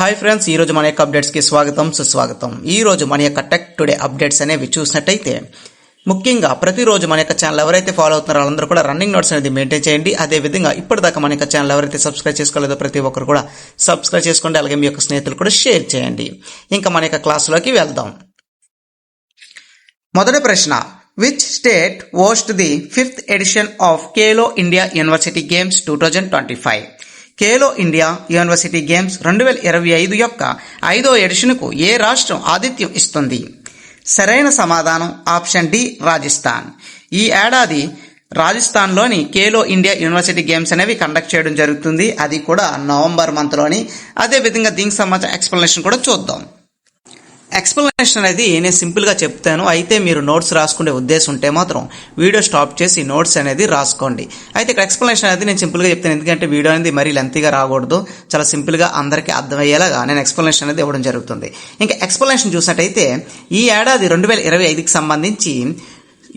Hi friends ఈ రోజు మన యొక్క అప్డేట్స్కి స్వాగతం సుస్వాగతం. ఈ రోజు మన యొక్క టెక్ టుడే అప్డేట్స్ అనేవి చూసినట్టయితే ముఖ్యంగా ప్రతిరోజు మన యొక్క ఛానల్ ఎవరైతే ఫాలో అవుతున్నారో వాళ్ళందరూ కూడా రన్నింగ్ నోట్స్ అనేది మెయింటైన్ చేయండి. అదే విధంగా ఇప్పటిదాకా మన యొక్క ఛానల్ ఎవరైతే సబ్స్క్రైబ్ చేసుకోలేదో ప్రతి ఒక్కరు కూడా సబ్స్క్రైబ్ చేసుకోండి. అలాగే మీ యొక్క స్నేహితులు కూడా షేర్ చేయండి. ఇంకా మన యొక్క క్లాసులోకి వెళ్దాం. మొదటి ప్రశ్న which state hosted the fifth edition of Khelo India university games two thousand twenty five Khelo India university games రెండు వేల ఇరవై ఐదు యొక్క ఐదో ఎడిషన్కు ఏ రాష్ట్రం ఆతిథ్యం ఇస్తుంది? సరైన సమాధానం ఆప్షన్ డి రాజస్థాన్. ఈ ఏడాది రాజస్థాన్లోని కేలో ఇండియా యూనివర్సిటీ గేమ్స్ అనేవి కండక్ట్ చేయడం జరుగుతుంది. అది కూడా నవంబర్ మంత్లోని. అదేవిధంగా దీనికి సంబంధించిన ఎక్స్ప్లెనేషన్ కూడా చూద్దాం. ఎక్స్ప్లెనేషన్ అనేది నేను సింపుల్గా చెప్తాను. అయితే మీరు నోట్స్ రాసుకునే ఉద్దేశం ఉంటే మాత్రం వీడియో స్టాప్ చేసి నోట్స్ అనేది రాసుకోండి. అయితే ఇక్కడ ఎక్స్ప్లెనేషన్ అనేది నేను సింపుల్గా చెప్తాను. ఎందుకంటే వీడియో అనేది మరీ లెంతీగా రాకూడదు. చాలా సింపుల్గా అందరికీ అర్థమయ్యేలాగా నేను ఎక్స్ప్లెనేషన్ అనేది ఇవ్వడం జరుగుతుంది. ఇంకా ఎక్స్ప్లెనేషన్ చూసినట్టయితే ఈ ఏడాది రెండు వేల ఇరవై ఐదుకి సంబంధించి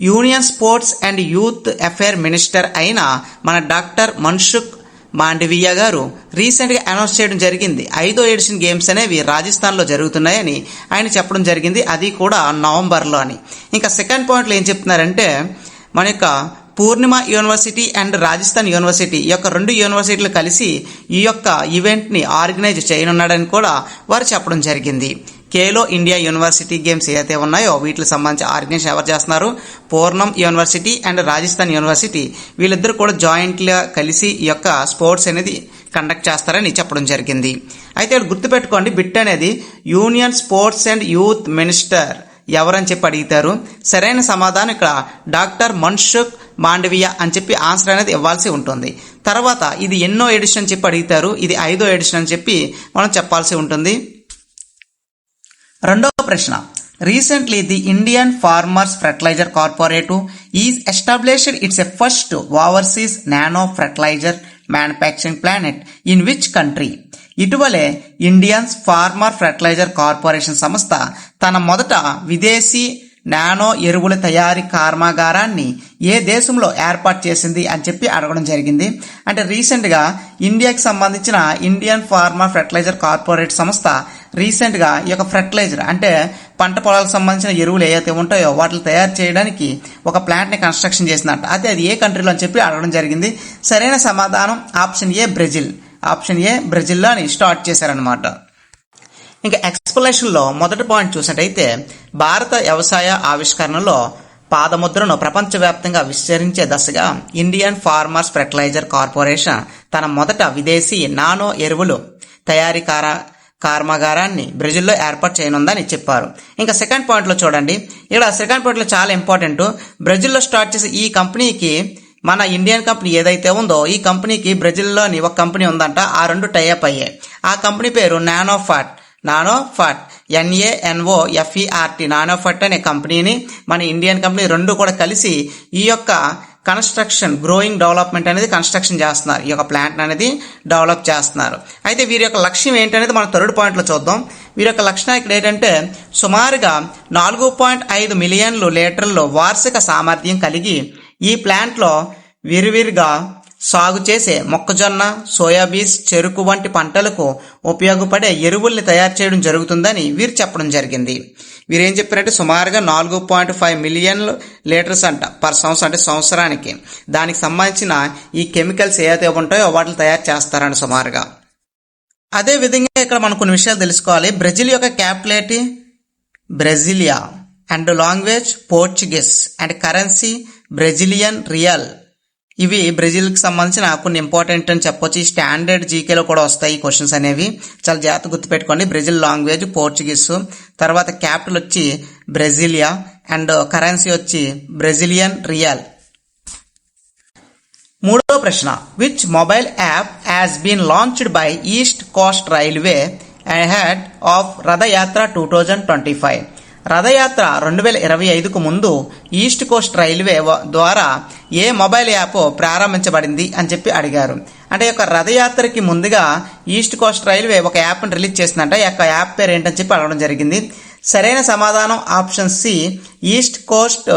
union sports and youth affair minister అయిన మన డాక్టర్ మన్సుఖ్ మాండవీయ గారు రీసెంట్గా అనౌన్స్ చేయడం జరిగింది. ఐదో ఎడిషన్ గేమ్స్ అనేవి రాజస్థాన్లో జరుగుతున్నాయని ఆయన చెప్పడం జరిగింది. అది కూడా నవంబర్లో అని. ఇంకా సెకండ్ పాయింట్లో ఏం చెప్తున్నారంటే మన యొక్క Purnima university and Rajasthan university ఈ యొక్క రెండు యూనివర్సిటీలు కలిసి ఈ యొక్క ఈవెంట్ని ఆర్గనైజ్ చేయనున్నాడని కూడా వారు చెప్పడం జరిగింది. కేలో ఇండియా యూనివర్సిటీ గేమ్స్ ఏదైతే ఉన్నాయో వీటికి సంబంధించి ఆర్గనైజ్ ఎవరు చేస్తున్నారు? పూర్ణం యూనివర్సిటీ అండ్ రాజస్థాన్ యూనివర్సిటీ. వీళ్ళిద్దరు కూడా జాయింట్గా కలిసి ఈ యొక్క స్పోర్ట్స్ అనేది కండక్ట్ చేస్తారని చెప్పడం జరిగింది. అయితే గుర్తుపెట్టుకోండి బిట్ అనేది union sports and youth minister ఎవరని చెప్పి అడిగితారు. సరైన సమాధానం ఇక్కడ డాక్టర్ మన్షుక్ మాండవియా అని చెప్పి ఆన్సర్ అనేది ఇవ్వాల్సి ఉంటుంది. తర్వాత ఇది ఎన్నో ఎడిషన్ అని చెప్పి అడిగితారు. ఇది ఐదో ఎడిషన్ అని చెప్పి మనం చెప్పాల్సి ఉంటుంది. రెండవ ప్రశ్న. Recently the Indian farmers fertiliser corporative is established it's a first overseas nano fertiliser manufacturing planet in which country ఇటీవలే ఇండియన్స్ ఫార్మర్ ఫెర్టిలైజర్ కార్పొరేషన్ సంస్థ తన మొదట విదేశీ నానో ఎరువుల తయారీ కర్మాగారాన్ని ఏ దేశంలో ఏర్పాటు చేసింది అని చెప్పి అడగడం జరిగింది. అంటే రీసెంట్గా ఇండియాకి సంబంధించిన ఇండియన్ ఫార్మా ఫెర్టిలైజర్ కార్పొరేట్ సంస్థ రీసెంట్గా ఈ యొక్క ఫెర్టిలైజర్ అంటే పంట పొలాలకు సంబంధించిన ఎరువులు ఏవైతే ఉంటాయో వాటిని తయారు చేయడానికి ఒక ప్లాంట్ని కన్స్ట్రక్షన్ చేసిందంట. అయితే అది ఏ కంట్రీలో అని చెప్పి అడగడం జరిగింది. సరైన సమాధానం option A Brazil option A బ్రెజిల్లో అని స్టార్ట్ చేశారనమాట ఇంకా ఎక్స్ప్లెనేషన్లో మొదటి పాయింట్ చూసినట్టయితే భారత వ్యవసాయ ఆవిష్కరణలో పాదముద్రను ప్రపంచవ్యాప్తంగా విస్తరించే దశగా ఇండియన్ ఫార్మర్స్ ఫెర్టిలైజర్ కార్పొరేషన్ తన మొదట విదేశీ నానో ఎరువులు తయారీ కార కర్మాగారాన్ని బ్రెజిల్లో ఏర్పాటు చేయనుందని చెప్పారు. ఇంకా సెకండ్ పాయింట్లో చూడండి. ఇక్కడ సెకండ్ పాయింట్లో చాలా ఇంపార్టెంట్ బ్రెజిల్లో స్టార్ట్ చేసే ఈ కంపెనీకి మన ఇండియన్ కంపెనీ ఏదైతే ఉందో ఈ కంపెనీకి బ్రెజిల్లోని ఒక కంపెనీ ఉందంట. ఆ రెండు టైఅప్ అయ్యాయి. ఆ కంపెనీ పేరు నానోఫాట్ నానోఫట్ ఎన్ఏఎన్ఓ ఎఫ్ఈఆర్టీ నానోఫట్ అనే కంపెనీని మన ఇండియన్ కంపెనీ రెండు కూడా కలిసి ఈ యొక్క కన్స్ట్రక్షన్ గ్రోయింగ్ డెవలప్మెంట్ అనేది కన్స్ట్రక్షన్ చేస్తున్నారు. ఈ యొక్క ప్లాంట్ అనేది డెవలప్ చేస్తున్నారు. అయితే వీరి యొక్క లక్ష్యం ఏంటనేది మనం థర్డ్ పాయింట్లో చూద్దాం. వీరి యొక్క లక్షణం ఇక్కడ ఏంటంటే సుమారుగా నాలుగు పాయింట్ ఐదు మిలియన్లు లీటర్లు వార్షిక సామర్థ్యం కలిగి ఈ ప్లాంట్లో విరివిరిగా సాగు చేసే మొక్కజొన్న సోయాబీన్స్ చెరుకు వంటి పంటలకు ఉపయోగపడే ఎరువుల్ని తయారు చేయడం జరుగుతుందని వీరు చెప్పడం జరిగింది. వీరు ఏం చెప్పారంటే సుమారుగా నాలుగు పాయింట్ ఫైవ్ మిలియన్లు లీటర్స్ అంట పర్ సంవత్సరం అంటే సంవత్సరానికి. దానికి సంబంధించిన ఈ కెమికల్స్ ఏవైతే ఉంటాయో వాటిని తయారు చేస్తారంట సుమారుగా. అదే విధంగా ఇక్కడ మనం కొన్ని విషయాలు తెలుసుకోవాలి. బ్రెజిల్ యొక్క capital Brasilia and language Portuguese and currency Brazilian real. ఇవి బ్రెజిల్కి సంబంధించిన కొన్ని ఇంపార్టెంట్ అని చెప్పొచ్చు. ఈ స్టాండర్డ్ జీకేలో కూడా వస్తాయి క్వశ్చన్స్ అనేవి. చాలా జాగ్రత్త గుర్తుపెట్టుకోండి. Brazil language Portuguese. తర్వాత క్యాపిటల్ వచ్చి బ్రెజిలియా. అండ్ కరెన్సీ వచ్చి బ్రెజిలియన్ రియల్. మూడో ప్రశ్న. Which mobile app has been launched by East Coast Railway head of Rath Yatra two thousand twenty five Rath Yatra రెండు వేల ఇరవై ఐదుకు ముందు ఈస్ట్ కోస్ట్ రైల్వే ద్వారా ఏ మొబైల్ యాప్ ప్రారంభించబడింది అని చెప్పి అడిగారు. అంటే యొక్క రథయాత్రకి ముందుగా ఈస్ట్ కోస్ట్ రైల్వే ఒక యాప్ని రిలీజ్ చేసిందంట. ఈ యొక్క యాప్ పేరు ఏంటని చెప్పి అడగడం జరిగింది. సరైన సమాధానం option C East Coast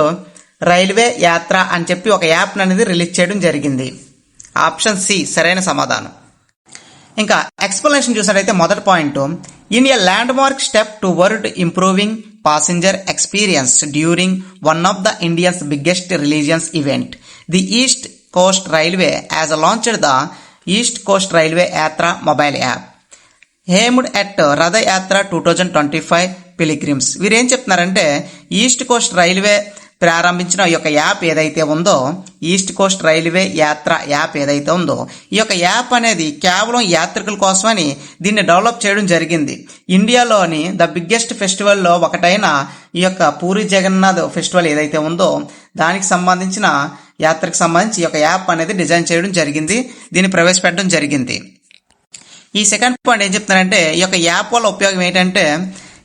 Railway Yatra అని చెప్పి ఒక యాప్ అనేది రిలీజ్ చేయడం జరిగింది. ఆప్షన్ సి సరైన సమాధానం. ఇంకా ఎక్స్ప్లెనేషన్ చూసినట్టయితే మొదటి point in a landmark step toward improving passenger experience during one of the Indians biggest religions event the East Coast Railway has launched the East Coast Railway Yatra mobile app aimed at Rath Yatra two thousand twenty five pilgrims వీరేం చెప్తున్నారంటే east Coast railway ప్రారంభించిన ఈ యొక్క app ఏదైతే ఉందో East Coast Railway Yatra app ఏదైతే ఉందో ఈ యొక్క యాప్ అనేది కేవలం యాత్రికుల కోసమని దీన్ని డెవలప్ చేయడం జరిగింది. ఇండియాలోని ద బిగ్గెస్ట్ ఫెస్టివల్లో ఒకటైన ఈ యొక్క పూరి జగన్నాథ్ ఫెస్టివల్ ఏదైతే ఉందో దానికి సంబంధించిన యాత్రకు సంబంధించి ఈ యొక్క యాప్ అనేది డిజైన్ చేయడం జరిగింది దీన్ని ప్రవేశపెట్టడం జరిగింది. ఈ సెకండ్ పాయింట్ ఏం చెప్తున్నారంటే ఈ యొక్క యాప్ వల్ల ఉపయోగం ఏంటంటే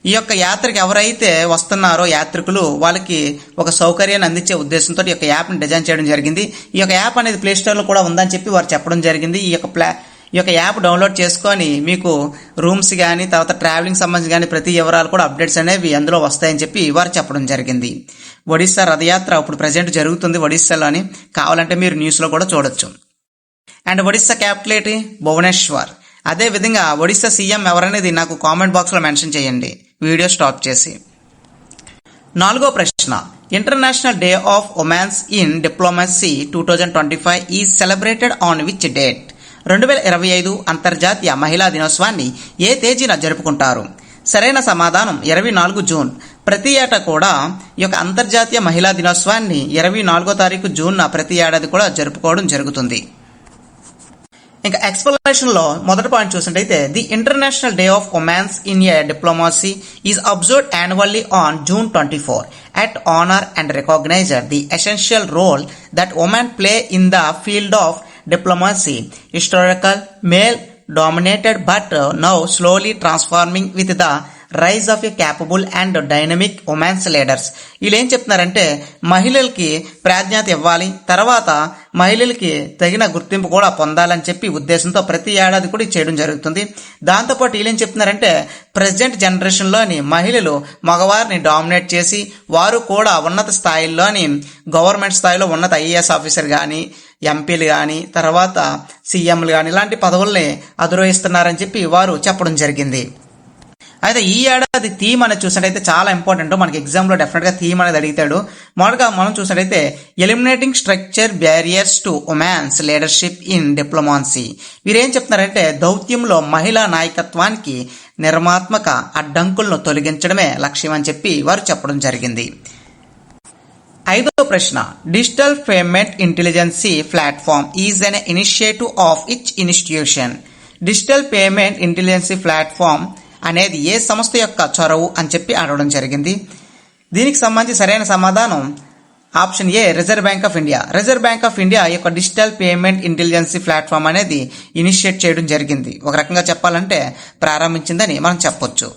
ఈ యొక్క యాత్రకు ఎవరైతే వస్తున్నారో యాత్రికులు వాళ్ళకి ఒక సౌకర్యాన్ని అందించే ఉద్దేశంతో ఈ యొక్క యాప్ని డిజైన్ చేయడం జరిగింది. ఈ యొక్క యాప్ అనేది ప్లే స్టోర్లో కూడా ఉందని చెప్పి వారు చెప్పడం జరిగింది. ఈ యొక్క ప్లా ఈ యొక్క యాప్ డౌన్లోడ్ చేసుకొని మీకు రూమ్స్ కానీ తర్వాత ట్రావెలింగ్ సంబంధించి కానీ ప్రతి వివరాలు కూడా అప్డేట్స్ అనేవి అందులో వస్తాయని చెప్పి వారు చెప్పడం జరిగింది. ఒడిస్సా రథయాత్ర ఇప్పుడు ప్రజెంట్ జరుగుతుంది ఒడిస్సాలోని. కావాలంటే మీరు న్యూస్లో కూడా చూడొచ్చు. అండ్ ఒడిస్సా క్యాపిటల్ ఏంటి? భువనేశ్వర్. అదే విధంగా ఒడిస్సా సీఎం ఎవరనేది నాకు కామెంట్ బాక్స్లో మెన్షన్ చేయండి. వీడియో స్టాప్ చేసి. నాలుగో ప్రశ్న. International Day of Women's in Diplomacy two thousand twenty five is celebrated on which date? రెండు వేల ఇరవై ఐదు అంతర్జాతీయ మహిళా దినోత్సవాన్ని ఏ తేదీన జరుపుకుంటారు? సరైన సమాధానం ఇరవై నాలుగు జూన్. ప్రతి ఏటా కూడా ఈ యొక్క అంతర్జాతీయ మహిళా దినోత్సవాన్ని ఇరవై నాలుగో తారీఖు జూన్న ప్రతి ఏడాది కూడా జరుపుకోవడం జరుగుతుంది. ఇంకా ఎక్స్ప్లెనేషన్లో మొదటి పాయింట్ చూసినట్టయితే the International Day of Women's in a Diplomacy is observe annually on June twenty four at honour and recogniser the essential role that women play in the field of diplomacy historical male dominated but uh, now slowly transforming with the rise of a capable and dynamic women's leaders వీళ్ళు ఏం చెప్తున్నారంటే మహిళలకి ప్రాధాన్యత ఇవ్వాలి తర్వాత మహిళలకి తగిన గుర్తింపు కూడా పొందాలని చెప్పి ఉద్దేశంతో ప్రతి ఏడాది కూడా చేయడం జరుగుతుంది. దాంతోపాటు వీళ్ళు ఏం చెప్తున్నారంటే ప్రజెంట్ జనరేషన్లోని మహిళలు మగవారిని డామినేట్ చేసి వారు కూడా ఉన్నత స్థాయిల్లోని గవర్నమెంట్ స్థాయిలో ఉన్నత ఐఏఎస్ ఆఫీసర్ కానీ ఎంపీలు కానీ తర్వాత సీఎంలు కానీ ఇలాంటి పదవుల్ని అధిరోహిస్తున్నారని చెప్పి వారు చెప్పడం జరిగింది. అయితే ఈ ఏడాది థీమ్ అనేది చూసినట్టయితే చాలా ఇంపార్టెంట్ మనకి ఎగ్జామ్లో డెఫినెట్గా థీమ్ అనేది అడిగితాడు. మొదటగా మనం చూసినట్టయితే eliminating structure barriers to women's leadership in diplomacy వీరేం చెప్తున్నారంటే దౌత్యంలో మహిళా నాయకత్వానికి నిర్మాత్మక అడ్డంకులను తొలగించడమే లక్ష్యం అని చెప్పి వారు చెప్పడం జరిగింది. ఐదో ప్రశ్న digital payment intelligence platform is an initiative of which institution digital payment intelligence platform అనేది ఏ సంస్థ యొక్క చొరవు అని చెప్పి అడగడం జరిగింది. దీనికి సంబంధించి సరైన సమాధానం option A reserve Bank of India. Reserve Bank of India యొక్క డిజిటల్ పేమెంట్ ఇంటెలిజెన్సీ ప్లాట్ఫామ్ అనేది ఇనిషియేట్ చేయడం జరిగింది. ఒక రకంగా చెప్పాలంటే ప్రారంభించిందని మనం చెప్పొచ్చు.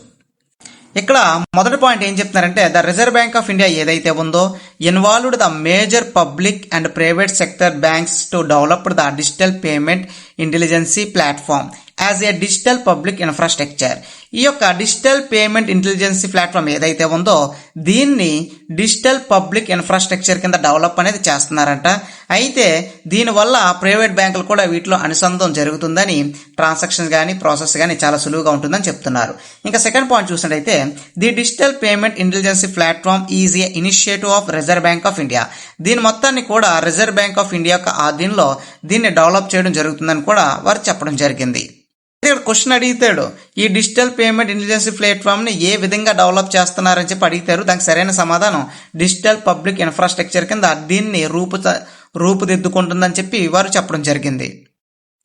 ఇక్కడ మొదటి పాయింట్ ఏం చెప్తున్నారంటే the Reserve Bank of India ఏదైతే ఉందో involved the major public and private sector banks to developed the digital payment intelligence platform. As a digital public infrastructure ఈ యొక్క డిజిటల్ పేమెంట్ ఇంటెలిజెన్సీ ప్లాట్ఫామ్ ఏదైతే ఉందో దీన్ని డిజిటల్ పబ్లిక్ ఇన్ఫ్రాస్ట్రక్చర్ కింద develop అనేది చేస్తున్నారంట. అయితే దీనివల్ల ప్రైవేట్ బ్యాంకులు కూడా వీటిలో అనుసంధం జరుగుతుందని ట్రాన్సాక్షన్స్ కానీ ప్రాసెస్ కానీ చాలా సులువుగా ఉంటుందని చెప్తున్నారు. ఇంకా సెకండ్ పాయింట్ చూసినట్టయితే the digital payment intelligence platform is a initiative of Reserve Bank of India దీని మొత్తాన్ని కూడా రిజర్వ్ బ్యాంక్ ఆఫ్ ఇండియా యొక్క ఆధీనంలో దీన్ని డెవలప్ చేయడం జరుగుతుందని కూడా వారు చెప్పడం జరిగింది. ఇక్కడ క్వశ్చన్ అడిగితాడు. ఈ డిజిటల్ పేమెంట్ ఇంటెలిజెన్స్ ప్లాట్ఫామ్ని ఏ విధంగా డెవలప్ చేస్తున్నారని చెప్పి అడిగితారు. దానికి సరైన సమాధానం డిజిటల్ పబ్లిక్ ఇన్ఫ్రాస్ట్రక్చర్ కింద దీన్ని రూపు రూపుదిద్దుకుంటుందని చెప్పి వారు చెప్పడం జరిగింది.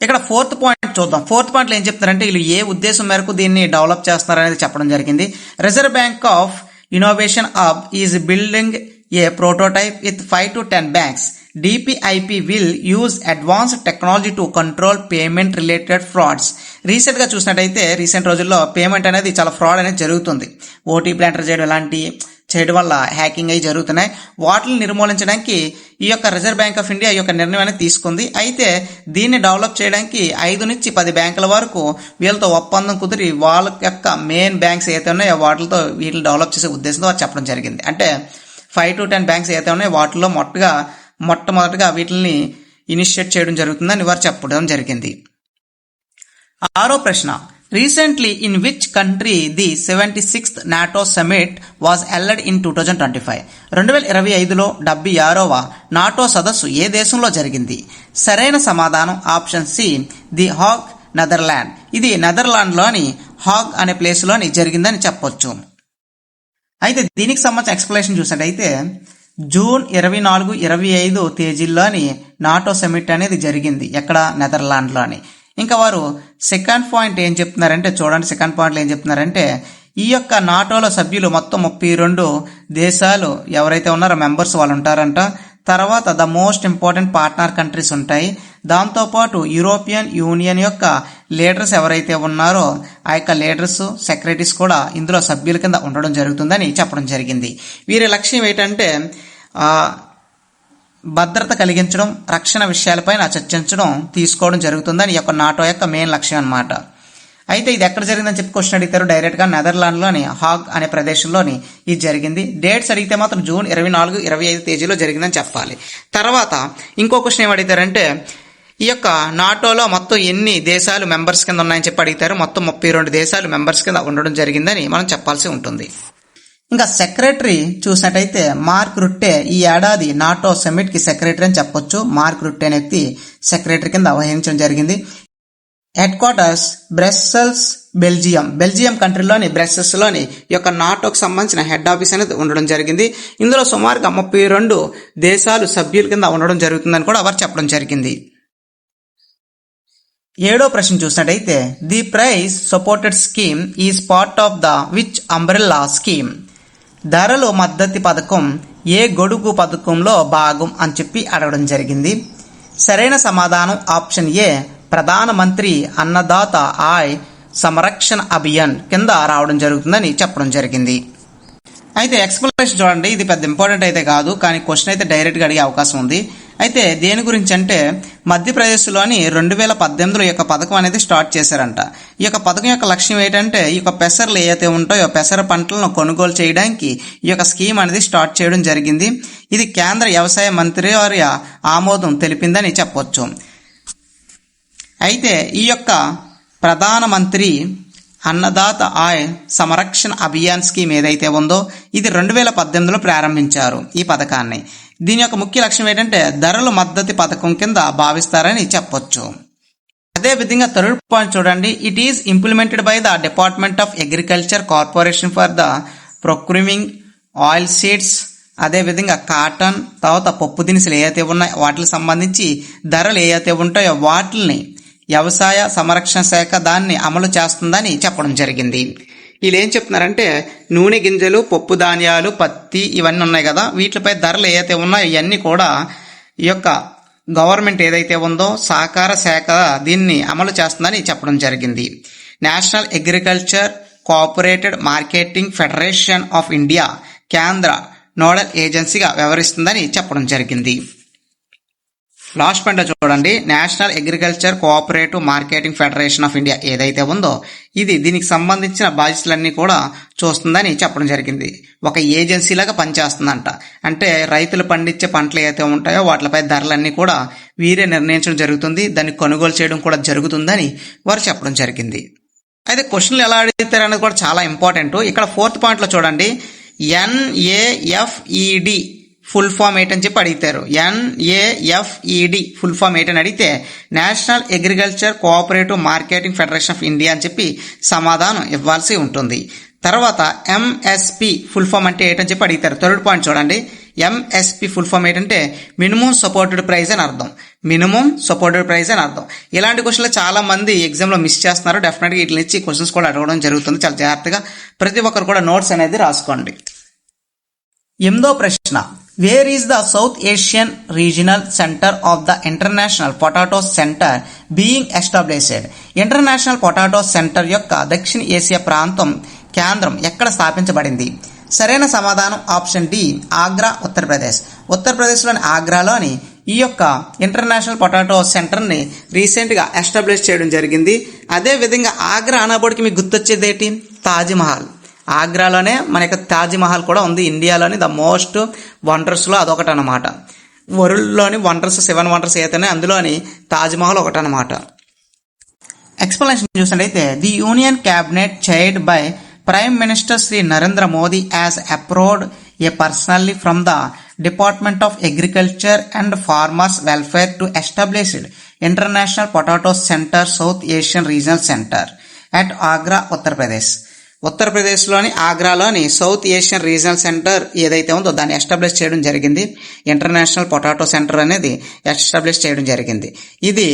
ఇక్కడ ఫోర్త్ పాయింట్ చూద్దాం. ఫోర్త్ పాయింట్లో ఏం చెప్తారంటే వీళ్ళు ఏ ఉద్దేశం మేరకు దీన్ని డెవలప్ చేస్తున్నారనేది చెప్పడం జరిగింది. Reserve Bank of Innovation Hub is building a prototype with five to ten banks. DPIP will use advanced technology to control payment related frauds రీసెంట్గా చూసినట్టయితే రీసెంట్ రోజుల్లో పేమెంట్ అనేది చాలా ఫ్రాడ్ అనేది జరుగుతుంది. ఓటీపీ ఎంటర్ చేయడం ఇలాంటి చేయడం వల్ల హ్యాకింగ్ అయి జరుగుతున్నాయి. వాటిని నిర్మూలించడానికి ఈ యొక్క రిజర్వ్ బ్యాంక్ ఆఫ్ ఇండియా ఈ యొక్క నిర్ణయం అనేది తీసుకుంది. అయితే దీన్ని డెవలప్ చేయడానికి ఐదు నుంచి పది బ్యాంకుల వరకు వీళ్ళతో ఒప్పందం కుదిరి వాళ్ళ యొక్క మెయిన్ బ్యాంక్స్ ఏదైతే ఉన్నాయో వాటితో వీటిని డెవలప్ చేసే ఉద్దేశంతో చెప్పడం జరిగింది. అంటే ఫైవ్ టు టెన్ బ్యాంక్స్ ఏదైతే ఉన్నాయో వాటిలో మొట్టగా మొట్టమొదటిగా వీటిని ఇనిషియేట్ చేయడం జరుగుతుందని వారు చెప్పడం జరిగింది. ఆరో ప్రశ్న. Recently in which country the seventy sixth NATO summit was held in two thousand twenty five రెండు వేల ఇరవై ఐదులో డెబ్బై ఆరవ నాటో సదస్సు ఏ దేశంలో జరిగింది? సరైన సమాధానం option C the Hague Netherland. ఇది నెదర్లాండ్లోని హాగ్ అనే ప్లేస్లోని జరిగిందని చెప్పొచ్చు. అయితే దీనికి సంబంధించిన ఎక్స్ప్లెనేషన్ చూసినట్టయితే జూన్ ఇరవై నాలుగు ఇరవై ఐదు తేదీల్లోని నాటో సమిట్ అనేది జరిగింది. ఎక్కడ? నెదర్లాండ్లోని. ఇంకా వారు సెకండ్ పాయింట్ ఏం చెప్తున్నారంటే చూడండి సెకండ్ పాయింట్లో ఏం చెప్తున్నారంటే ఈ యొక్క నాటోలో సభ్యులు మొత్తం ముప్పై రెండు దేశాలు ఎవరైతే ఉన్నారో మెంబర్స్ వాళ్ళు ఉంటారంట. తర్వాత the most important partner countries ఉంటాయి. దాంతోపాటు యూరోపియన్ యూనియన్ యొక్క లీడర్స్ ఎవరైతే ఉన్నారో ఆ యొక్క లీడర్స్ సెక్రటరీస్ కూడా ఇందులో సభ్యుల కింద ఉండడం జరుగుతుందని చెప్పడం జరిగింది. వీరి లక్ష్యం ఏంటంటే భద్రత కలిగించడం రక్షణ విషయాలపైన చర్చించడం తీసుకోవడం జరుగుతుందని ఈ యొక్క నాటో యొక్క మెయిన్ లక్ష్యం అన్నమాట. అయితే ఇది ఎక్కడ జరిగిందని చెప్పి క్వశ్చన్ అడిగితారు డైరెక్ట్గా నెదర్లాండ్లోని హాగ్ అనే ప్రదేశంలోని ఇది జరిగింది. డేట్స్ అడిగితే మాత్రం జూన్ ఇరవై నాలుగు ఇరవై ఐదు తేదీలో జరిగిందని చెప్పాలి. తర్వాత ఇంకో క్వశ్చన్ ఏం ఈ యొక్క నాటోలో మొత్తం ఎన్ని దేశాలు మెంబర్స్ కింద ఉన్నాయని చెప్పి అడిగితారు మొత్తం ముప్పై రెండు దేశాలు మెంబర్స్ కింద ఉండడం జరిగిందని మనం చెప్పాల్సి ఉంటుంది. ఇంకా సెక్రటరీ చూసినట్టయితే మార్క్ రుట్టే ఈ ఏడాది నాటో సమిట్కి సెక్రటరీ అని చెప్పొచ్చు. మార్క్ రుట్టే అనే వ్యక్తి సెక్రటరీ కింద వహించడం జరిగింది. Headquarters Brussels Belgium. బెల్జియం కంట్రీలోని బ్రెస్సెస్లోని ఈ యొక్క నాటోకు సంబంధించిన హెడ్ ఆఫీస్ అనేది ఉండడం జరిగింది. ఇందులో సుమారుగా ముప్పై రెండు దేశాలు సభ్యుల కింద ఉండడం జరుగుతుందని కూడా వారు చెప్పడం జరిగింది. ఏడో ప్రశ్న చూసినట్టయితే the price supported scheme is part of the which umbrella scheme? ధరలు మద్దతు పథకం ఏ గొడుగు పథకంలో భాగం అని చెప్పి అడగడం జరిగింది. సరైన సమాధానం ఆప్షన్ ఏ ప్రధానమంత్రి అన్నదాత ఆయ్ సంరక్షణ అభియాన్ కింద రావడం జరుగుతుందని చెప్పడం జరిగింది. అయితే ఎక్స్ప్లెనేషన్ చూడండి ఇది పెద్ద ఇంపార్టెంట్ అయితే కాదు కానీ క్వశ్చన్ అయితే డైరెక్ట్గా అడిగే అవకాశం ఉంది. అయితే దేని గురించి అంటే మధ్యప్రదేశ్లోని రెండు వేల పద్దెనిమిదిలో ఈ యొక్క పథకం అనేది స్టార్ట్ చేశారంట. ఈ యొక్క పథకం యొక్క లక్ష్యం ఏంటంటే ఈ యొక్క పెసర్లు ఏవైతే ఉంటాయో పెసర పంటలను కొనుగోలు చేయడానికి ఈ యొక్క స్కీమ్ అనేది స్టార్ట్ చేయడం జరిగింది. ఇది కేంద్ర వ్యవసాయ మంత్రి వారి ఆమోదం తెలిపిందని చెప్పొచ్చు. అయితే ఈ యొక్క ప్రధానమంత్రి అన్నదాత ఆయ్ సంరక్షణ అభియాన్ స్కీమ్ ఏదైతే ఉందో ఇది రెండు వేల పద్దెనిమిదిలో ప్రారంభించారు ఈ పథకాన్ని. దీని యొక్క ముఖ్య లక్ష్యం ఏంటంటే ధరలు మద్దతు పథకం కింద భావిస్తారని చెప్పొచ్చు. అదే విధంగా థర్డ్ పాయింట్ చూడండి. It is implemented by the Department of Agriculture Corporation for the procuring oil seeds అదేవిధంగా కాటన్ తర్వాత పప్పు దినుసులు ఏవైతే ఉన్నాయో వాటికి సంబంధించి ధరలు ఏవైతే ఉంటాయో వాటిని వ్యవసాయ సంరక్షణ శాఖ దాన్ని అమలు చేస్తుందని చెప్పడం జరిగింది. వీళ్ళు ఏం చెప్తున్నారంటే నూనె గింజలు పప్పు ధాన్యాలు పత్తి ఇవన్నీ ఉన్నాయి కదా వీటిపై ధరలు ఏవైతే ఉన్నాయో ఇవన్నీ కూడా ఈ యొక్క గవర్నమెంట్ ఏదైతే ఉందో సహకార శాఖ దీన్ని అమలు చేస్తుందని చెప్పడం జరిగింది. National Agriculture Cooperated Marketing Federation of India కేంద్ర నోడల్ ఏజెన్సీగా వ్యవహరిస్తుందని చెప్పడం జరిగింది. లాస్ట్ పాయింట్ చూడండి. National Agriculture Cooperative Marketing Federation of India ఏదైతే ఉందో ఇది దీనికి సంబంధించిన బాధ్యతలన్నీ కూడా చూస్తుందని చెప్పడం జరిగింది. ఒక ఏజెన్సీలాగా పనిచేస్తుందంట. అంటే రైతులు పండించే పంటలు ఏవైతే ఉంటాయో వాటిపై ధరలన్నీ కూడా వీరే నిర్ణయించడం జరుగుతుంది. దాన్ని కొనుగోలు చేయడం కూడా జరుగుతుందని వారు చెప్పడం జరిగింది. అయితే క్వశ్చన్లు ఎలా అడుగుతారు అనేది కూడా చాలా ఇంపార్టెంట్. ఇక్కడ ఫోర్త్ పాయింట్లో చూడండి. ఎన్ఏఎఫ్ఈడి ఫుల్ ఫామ్ ఏంటని చెప్పి అడుగుతారు. ఎన్ఏఎఫ్ఈడి ఫుల్ ఫామ్ ఏంటని అడిగితే National Agriculture Cooperative Marketing Federation of India అని చెప్పి సమాధానం ఇవ్వాల్సి ఉంటుంది. తర్వాత ఎంఎస్పి ఫుల్ ఫామ్ అంటే ఏంటని చెప్పి అడిగితారు. థర్డ్ పాయింట్ చూడండి. ఎంఎస్పి ఫుల్ ఫామ్ ఏంటంటే మినిమం సపోర్టెడ్ ప్రైస్ అని అర్థం. మినిమం సపోర్టెడ్ ప్రైస్ అని అర్థం. ఇలాంటి క్వశ్చన్లు చాలా మంది ఎగ్జామ్లో మిస్ చేస్తున్నారు. డెఫినెట్గా వీటిని ఇచ్చి క్వశ్చన్స్ కూడా అడగడం జరుగుతుంది. చాలా జాగ్రత్తగా ప్రతి ఒక్కరు కూడా నోట్స్ అనేది రాసుకోండి. ఎనిమిదో ప్రశ్న. Where is the South Asian Regional Centre of the International Potato Centre being established International Potato Centre యొక్క దక్షిణ ఏసియా ప్రాంతం కేంద్రం ఎక్కడ స్థాపించబడింది? సరైన సమాధానం ఆప్షన్ డి ఆగ్రా ఉత్తరప్రదేశ్. ఉత్తరప్రదేశ్లోని ఆగ్రాలోని ఈ యొక్క ఇంటర్నేషనల్ పొటాటో సెంటర్ని రీసెంట్గా ఎస్టాబ్లిష్ చేయడం జరిగింది. అదే విధంగా ఆగ్రా అనబడికి మీకు గుర్తొచ్చేది ఏంటి తాజ్మహల్. ఆగ్రాలోనే మన యొక్క తాజ్మహల్ కూడా ఉంది. ఇండియాలోని ద మోస్ట్ వండర్స్లో అదొకటి అనమాట వరల్డ్లోని వండర్స్ సెవెన్ వండర్స్ అయితేనే అందులోని తాజ్మహల్ ఒకటి అనమాట ఎక్స్ప్లెనేషన్ చూసినట్టయితే the union cabinet chaired by prime minister Shri Narendra Modi has approved a proposal from the department of agriculture and farmers welfare to established international potato centre south Asian regional centre at Agra Uttar Pradesh ఉత్తరప్రదేశ్లోని ఆగ్రాలోని south Asian regional centre ఏదైతే ఉందో దాన్ని establish చేయడం జరిగింది. International potato centre అనేది establish చేయడం జరిగింది. ఇది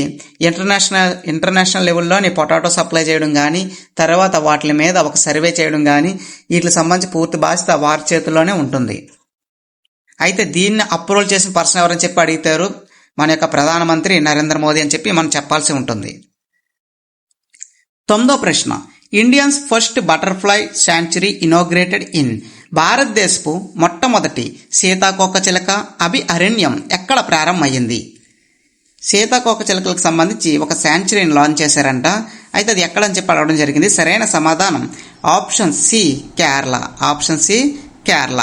ఇంటర్నేషనల్ ఇంటర్నేషనల్ లెవెల్లోని పొటాటో సప్లై చేయడం కానీ తర్వాత వాటి మీద ఒక సర్వే చేయడం కానీ వీటికి సంబంధించి పూర్తి బాధ్యత వారి చేతుల్లోనే ఉంటుంది. అయితే దీన్ని అప్రూవల్ చేసిన పర్సన్ ఎవరని చెప్పి అడిగితారు మన యొక్క ప్రధానమంత్రి నరేంద్ర మోదీ అని చెప్పి మనం చెప్పాల్సి ఉంటుంది. తొమ్మిదో ప్రశ్న. Indians first butterfly sanctuary inaugurated in భారతదేశపు మొట్టమొదటి సీతాకోక చిలక అభి అరణ్యం ఎక్కడ ప్రారంభమైంది? సీతాకోక చిలకలకు సంబంధించి ఒక శాంచురీని లాంచ్ చేశారంట. అయితే అది ఎక్కడని చెప్పి అడగడం జరిగింది. సరైన సమాధానం option C Kerala option C Kerala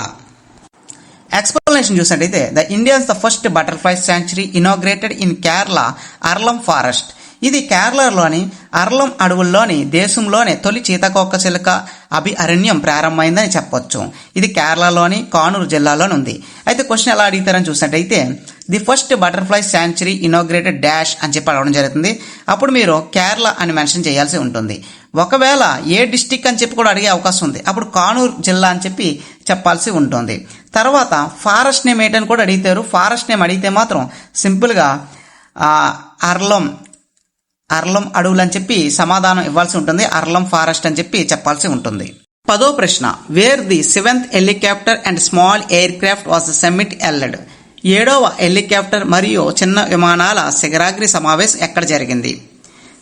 explanation చూసినట్టయితే the Indians the first butterfly sanctuary inaugurated in Kerala Aralam forest ఇది కేరళలోని అర్లం అడవుల్లోని దేశంలోనే తొలి చీతకోక చిలుక అభి అరణ్యం ప్రారంభమైందని చెప్పొచ్చు. ఇది కేరళలోని కానూరు జిల్లాలోని ఉంది. అయితే క్వశ్చన్ ఎలా అడుగుతారని చూసినట్టయితే the first butterfly sanctuary inaugurated dash అని చెప్పి అడగడం జరుగుతుంది. అప్పుడు మీరు కేరళ అని మెన్షన్ చేయాల్సి ఉంటుంది. ఒకవేళ ఏ డిస్టిక్ అని చెప్పి కూడా అడిగే అవకాశం ఉంది. అప్పుడు కానూరు జిల్లా అని చెప్పి చెప్పాల్సి ఉంటుంది. తర్వాత ఫారెస్ట్ నేమ్ ఏంటని కూడా అడిగితారు ఫారెస్ట్ నేమ్ అడిగితే మాత్రం సింపుల్గా అర్లం అర్లం అడవులు అని చెప్పి సమాధానం ఇవ్వాల్సి ఉంటుంది. అర్లం ఫారెస్ట్ అని చెప్పి చెప్పాల్సి ఉంటుంది. పదో ప్రశ్న. Where the seventh helicopter and small aircraft was summit held ఏడవ హెలికాప్టర్ మరియు చిన్న విమానాల శిఖరాగ్రి సమావేశం ఎక్కడ జరిగింది?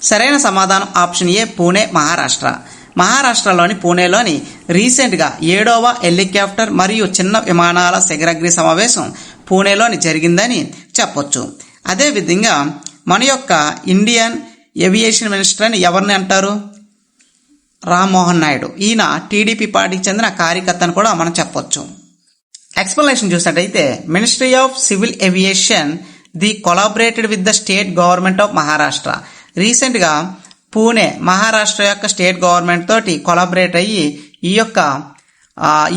సరైన సమాధానం ఆప్షన్ ఏ పూణే మహారాష్ట్ర. మహారాష్ట్రలోని పూణేలోని రీసెంట్గా ఏడవ హెలికాప్టర్ మరియు చిన్న విమానాల శిఖరాగ్రి సమావేశం పూణేలోని జరిగిందని చెప్పొచ్చు. అదేవిధంగా మన యొక్క ఇండియన్ ఏవియేషన్ మినిస్టర్ అని ఎవరిని అంటారు? రామ్మోహన్ నాయుడు. ఈయన టీడీపీ పార్టీకి చెందిన కార్యకర్త అని కూడా మనం చెప్పొచ్చు. ఎక్స్ప్లెనేషన్ చూసినట్టయితే Ministry of Civil Aviation the collaborated with the State Government of Maharashtra రీసెంట్గా పూణే మహారాష్ట్ర యొక్క స్టేట్ గవర్నమెంట్ తోటి కొలాబరేట్ అయ్యి ఈ యొక్క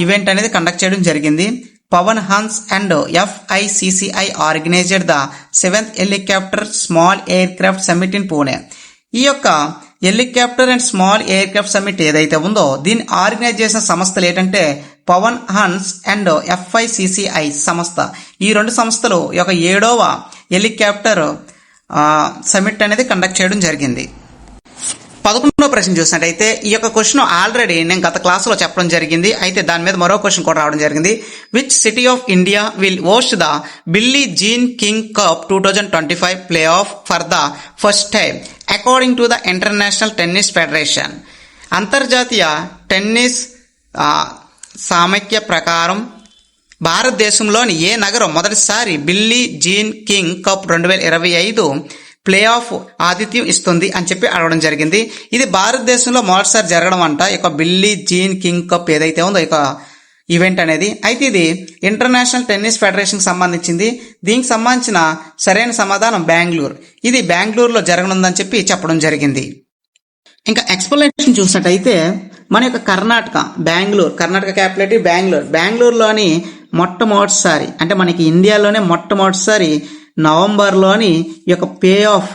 ఈవెంట్ అనేది కండక్ట్ చేయడం జరిగింది. Pawan Hans and FICCI organized the seventh helicopter small aircraft summit in Pune ఈ యొక్క helicopter and small aircraft summit ఏదైతే ఉందో దీన్ని ఆర్గనైజ్ చేసిన సంస్థలు ఏంటంటే పవన్ హన్స్ అండ్ ఎఫ్ఐసిసిఐ సంస్థ. ఈ రెండు సంస్థలు యొక్క ఏడవ హెలికాప్టర్ సమిట్ అనేది కండక్ట్ చేయడం జరిగింది. పదకొండో ప్రశ్న చూసినట్టయితే ఈ యొక్క క్వశ్చన్ ఆల్రెడీ నేను గత క్లాసులో చెప్పడం జరిగింది. అయితే దాని మీద మరో క్వశ్చన్ కూడా రావడం జరిగింది. Which city of India will host the Billie Jean King Cup two thousand twenty five playoff for the first time according to the International Tennis Federation అంతర్జాతీయ టెన్నిస్ సామైక్య ప్రకారం భారతదేశంలోని ఏ నగరం మొదటిసారి బిల్లీ జీన్ కింగ్ కప్ రెండు వేల ఇరవై ఐదు ప్లే ఆఫ్ ఆతిథ్యం ఇస్తుంది అని చెప్పి అడగడం జరిగింది. ఇది భారతదేశంలో మొదటిసారి జరగడం అంట. ఇక బిల్లీ జీన్ కింగ్ కప్ ఏదైతే ఉందో ఇక ఈవెంట్ అనేది. అయితే ఇది ఇంటర్నేషనల్ టెన్నిస్ ఫెడరేషన్కి సంబంధించింది. దీనికి సంబంధించిన సరైన సమాధానం బెంగళూరు. ఇది బెంగళూరులో జరగనుందని చెప్పి చెప్పడం జరిగింది. ఇంకా ఎక్స్ప్లెనేషన్ చూసినట్టయితే మన యొక్క కర్ణాటక బెంగళూరు కర్ణాటక క్యాపిటల్ బెంగళూరు. బెంగళూరులోని మొట్టమొదటిసారి అంటే మనకి ఇండియాలోనే మొట్టమొదటిసారి నవంబర్లోని యొక్క పే ఆఫ్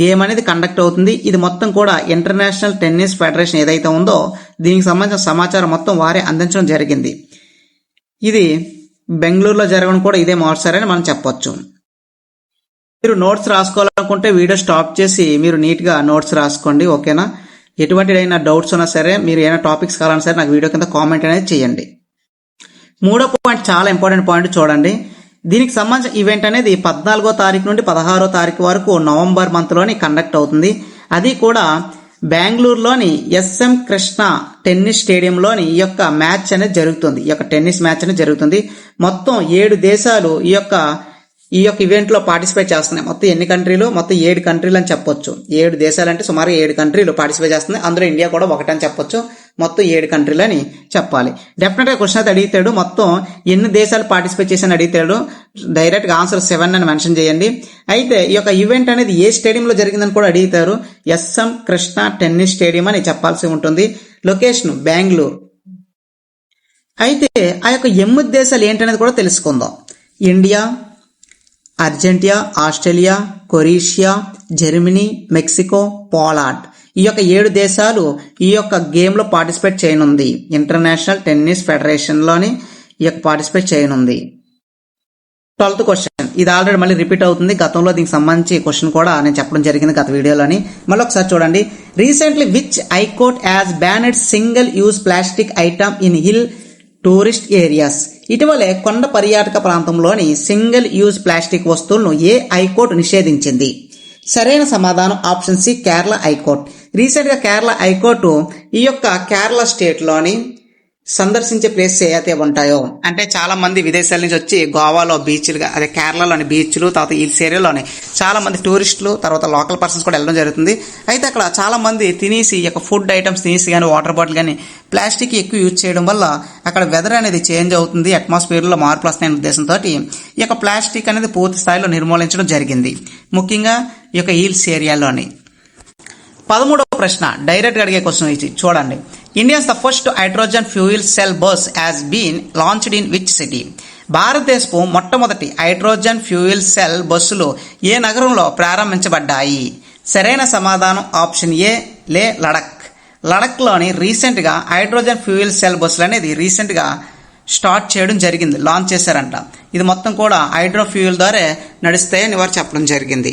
గేమ్ అనేది కండక్ట్ అవుతుంది. ఇది మొత్తం కూడా ఇంటర్నేషనల్ టెన్నిస్ ఫెడరేషన్ ఏదైతే ఉందో దీనికి సంబంధించిన సమాచారం మొత్తం వారే అందించడం జరిగింది. ఇది బెంగళూరులో జరగడం కూడా ఇదే మొదటిసారి అని మనం చెప్పొచ్చు. మీరు నోట్స్ రాసుకోవాలనుకుంటే వీడియో స్టాప్ చేసి మీరు నీట్గా నోట్స్ రాసుకోండి ఓకేనా? ఎటువంటి అయినా డౌట్స్ ఉన్నా సరే మీరు ఏమైనా టాపిక్స్ కావాలన్నా సరే నాకు వీడియో కింద కామెంట్ అనేది చేయండి. మూడో పాయింట్ చాలా ఇంపార్టెంట్ పాయింట్ చూడండి. దీనికి సంబంధించిన ఈవెంట్ అనేది పద్నాలుగో తారీఖు నుండి పదహారో తారీఖు వరకు నవంబర్ మంత్లోని కండక్ట్ అవుతుంది. అది కూడా బెంగళూరులోని ఎస్ఎం కృష్ణ టెన్నిస్ స్టేడియంలోని ఈ యొక్క మ్యాచ్ అనేది జరుగుతుంది. ఈ యొక్క టెన్నిస్ మ్యాచ్ అనేది జరుగుతుంది. మొత్తం ఏడు దేశాలు ఈ యొక్క ఈ యొక్క ఈవెంట్లో పార్టిసిపేట్ చేస్తున్నాయి. మొత్తం ఎన్ని కంట్రీలు మొత్తం ఏడు కంట్రీలు అని చెప్పొచ్చు. ఏడు దేశాలు అంటే సుమారు ఏడు కంట్రీలు పార్టిసిపేట్ చేస్తున్నాయి. అందులో ఇండియా కూడా ఒకటని చెప్పొచ్చు. మొత్తం ఏడు కంట్రీలు అని చెప్పాలి. డెఫినెట్గా క్వశ్చన్ అయితే అడిగితాడు మొత్తం ఎన్ని దేశాలు పార్టిసిపేట్ చేశాను అడిగితాడు డైరెక్ట్గా ఆన్సర్ సెవెన్ అని మెన్షన్ చేయండి. అయితే ఈ యొక్క ఈవెంట్ అనేది ఏ స్టేడియంలో జరిగిందని కూడా అడుగుతారు ఎస్ఎం కృష్ణ టెన్నిస్ స్టేడియం అని చెప్పాల్సి ఉంటుంది. లొకేషన్ బెంగళూరు అయితే ఆ యొక్క ఎనిమిది దేశాలు ఏంటనేది కూడా తెలుసుకుందాం. India Argentina Australia Croatia Germany Mexico Poland ఈ యొక్క ఏడు దేశాలు ఈ యొక్క గేమ్లో పార్టిసిపేట్ చేయనుంది. ఇంటర్నేషనల్ టెన్నిస్ ఫెడరేషన్లోని ఈ యొక్క పార్టిసిపేట్ చేయనుంది. ట్వెల్త్ క్వశ్చన్ ఇది ఆల్రెడీ మళ్ళీ రిపీట్ అవుతుంది. గతంలో దీనికి సంబంధించి క్వశ్చన్ కూడా నేను చెప్పడం జరిగింది గత వీడియోలోని. మళ్ళీ ఒకసారి చూడండి. Recently which high court has banned single use plastic item in hill tourist areas ఇటీవలే కొండ పర్యాటక ప్రాంతంలోని సింగిల్ యూజ్ ప్లాస్టిక్ వస్తువులను ఏ హైకోర్టు నిషేధించింది? సరైన సమాధానం ఆప్షన్ సి కేరళ హైకోర్టు రీసెంట్గా కేరళ హైకోర్టు ఈ యొక్క కేరళ స్టేట్లోని సందర్శించే ప్లేస్ ఏవైతే ఉంటాయో అంటే చాలా మంది విదేశాల నుంచి వచ్చి గోవాలో బీచ్లుగా అదే కేరళలోని బీచ్లు తర్వాత హిల్స్ ఏరియాలోని చాలా మంది టూరిస్టులు తర్వాత లోకల్ పర్సన్స్ కూడా వెళ్ళడం జరుగుతుంది. అయితే అక్కడ చాలా మంది తినేసి ఈ యొక్క ఫుడ్ ఐటమ్స్ తినేసి కానీ వాటర్ బాటిల్ కానీ ప్లాస్టిక్ ఎక్కువ యూజ్ చేయడం వల్ల అక్కడ వెదర్ అనేది చేంజ్ అవుతుంది అట్మాస్ఫియర్లో మార్పులు వస్తాయనే ఉద్దేశంతో ఈ యొక్క ప్లాస్టిక్ అనేది పూర్తి స్థాయిలో నిర్మూలించడం జరిగింది. ముఖ్యంగా ఈ యొక్క హీల్స్ ఏరియాలోని పదమూడవ ప్రశ్న డైరెక్ట్ అడిగే క్వశ్చన్ ఇది. చూడండి. India's the first hydrogen fuel cell bus has been launched in which city భారతదేశపు మొట్టమొదటి హైడ్రోజన్ ఫ్యూయల్ సెల్ బస్సులు ఏ నగరంలో ప్రారంభించబడ్డాయి? సరైన సమాధానం ఆప్షన్ ఏ లే లడక్. లడక్లోని రీసెంట్గా హైడ్రోజన్ ఫ్యూయల్ సెల్ బస్సులు అనేది రీసెంట్గా స్టార్ట్ చేయడం జరిగింది లాంచ్ చేశారంట. ఇది మొత్తం కూడా హైడ్రో ఫ్యూయల్ ద్వారా నడుస్తాయని వారు చెప్పడం జరిగింది.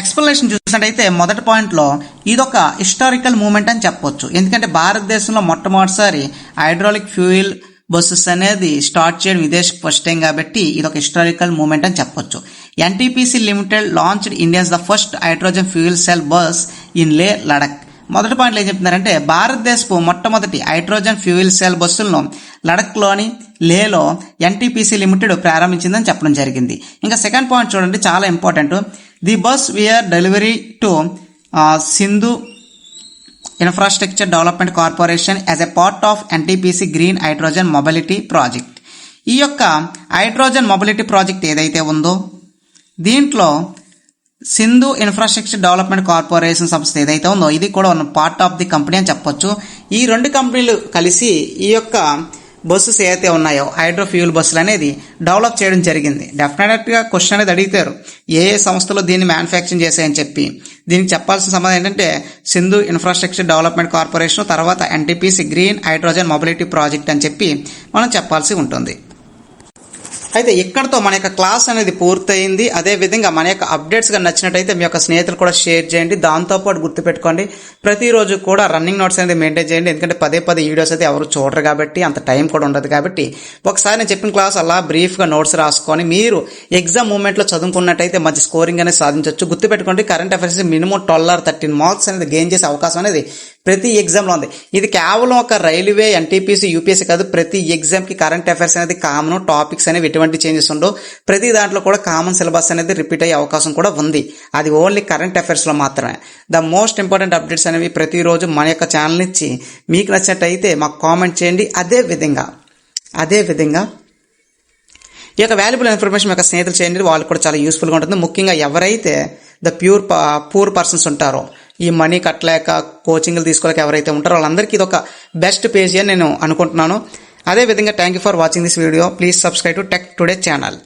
ఎక్స్ప్లెనేషన్ చూసినట్టయితే మొదటి పాయింట్లో ఇదొక హిస్టారికల్ మూమెంట్ అని చెప్పొచ్చు. ఎందుకంటే భారతదేశంలో మొట్టమొదటిసారి హైడ్రాలిక్ ఫ్యూయిల్ బస్సెస్ అనేది స్టార్ట్ చేయడం విదేశ ఫస్ట్ టైం కాబట్టి ఇది ఒక హిస్టారికల్ మూమెంట్ అని చెప్పొచ్చు. NTPC Limited launched India's the first hydrogen fuel cell bus in Leh Ladakh మొదటి పాయింట్లో ఏం చెప్తున్నారంటే భారతదేశపు మొట్టమొదటి హైడ్రోజన్ ఫ్యూయల్ సెల్ బస్సులను లడక్లోని లేలో ఎన్టీపీసీ లిమిటెడ్ ప్రారంభించిందని చెప్పడం జరిగింది. ఇంకా సెకండ్ పాయింట్ చూడండి చాలా important the bus were delivery to Sindhu Infrastructure Development Corporation as a part of NTPC Green Hydrogen Mobility Project ఈ యొక్క హైడ్రోజన్ మొబిలిటీ ప్రాజెక్ట్ ఏదైతే ఉందో దీంట్లో సింధు ఇన్ఫ్రాస్ట్రక్చర్ డెవలప్మెంట్ కార్పొరేషన్ సంస్థ ఏదైతే ఉందో ఇది కూడా పార్ట్ ఆఫ్ ది కంపెనీ అని చెప్పొచ్చు. ఈ రెండు కంపెనీలు కలిసి ఈ యొక్క బస్సెస్ ఏవైతే ఉన్నాయో హైడ్రో ఫ్యూల్ బస్సులు అనేది డెవలప్ చేయడం జరిగింది. డెఫినెట్గా క్వశ్చన్ అనేది అడిగితారు ఏ ఏ సంస్థలు దీన్ని మ్యానుఫ్యాక్చరింగ్ చేశాయని చెప్పి. దీనికి చెప్పాల్సిన సమాధానం ఏంటంటే సింధు ఇన్ఫ్రాస్ట్రక్చర్ డెవలప్మెంట్ కార్పొరేషన్ తర్వాత NTPC Green Hydrogen Mobility Project అని చెప్పి మనం చెప్పాల్సి ఉంటుంది. అయితే ఇక్కడతో మన యొక్క క్లాస్ అనేది పూర్తయింది. అదే విధంగా మన యొక్క అప్డేట్స్గా నచ్చినట్టయితే మీ యొక్క స్నేహితులు కూడా షేర్ చేయండి. దాంతోపాటు గుర్తుపెట్టుకోండి ప్రతిరోజు కూడా రన్నింగ్ నోట్స్ అనేది మెయింటైన్ చేయండి. ఎందుకంటే పదే పదే వీడియోస్ అయితే ఎవరు చూడరు కాబట్టి అంత టైం కూడా ఉండదు కాబట్టి. ఒకసారి నేను చెప్పిన క్లాస్ అలా బ్రీఫ్గా నోట్స్ రాసుకొని మీరు ఎగ్జామ్ మూమెంట్లో చదువుకున్నట్టయితే మంచి స్కోరింగ్ అనేది సాధించవచ్చు గుర్తుపెట్టుకోండి current affairs minimum twelve or thirteen marks అనేది గెయిన్ చేసే అవకాశం అనేది ప్రతి ఎగ్జామ్లో ఉంది. ఇది కేవలం ఒక రైల్వే ఎన్టీపీసీ యూపీఎస్సీ కాదు. ప్రతి ఎగ్జామ్కి కరెంట్ అఫైర్స్ అనేది కామన్ టాపిక్స్ అనేవి ఎటువంటి చేంజెస్ ఉండవు. ప్రతి దాంట్లో కూడా కామన్ సిలబస్ అనేది రిపీట్ అయ్యే అవకాశం కూడా ఉంది. అది ఓన్లీ కరెంట్ అఫైర్స్లో మాత్రమే. ద మోస్ట్ ఇంపార్టెంట్ అప్డేట్స్ అనేవి ప్రతిరోజు మన యొక్క ఛానల్ ఇచ్చి మీకు నచ్చినట్టయితే మాకు కామెంట్ చేయండి. అదే విధంగా అదే విధంగా ఈ యొక్క వాల్యుబుల్ ఇన్ఫర్మేషన్ యొక్క స్నేహితులు చేయండి. వాళ్ళు కూడా చాలా యూస్ఫుల్గా ఉంటుంది. ముఖ్యంగా ఎవరైతే ద ప్యూర్ పూర్ పర్సన్స్ ఉంటారో ఈ మనీ కట్టలేక కోచింగ్లు తీసుకోలేక ఎవరైతే ఉంటారో వాళ్ళందరికీ ఇది ఒక బెస్ట్ పేజీ అని నేను అనుకుంటున్నాను. అదే విధంగా thank you for watching this video please subscribe to Tech Today channel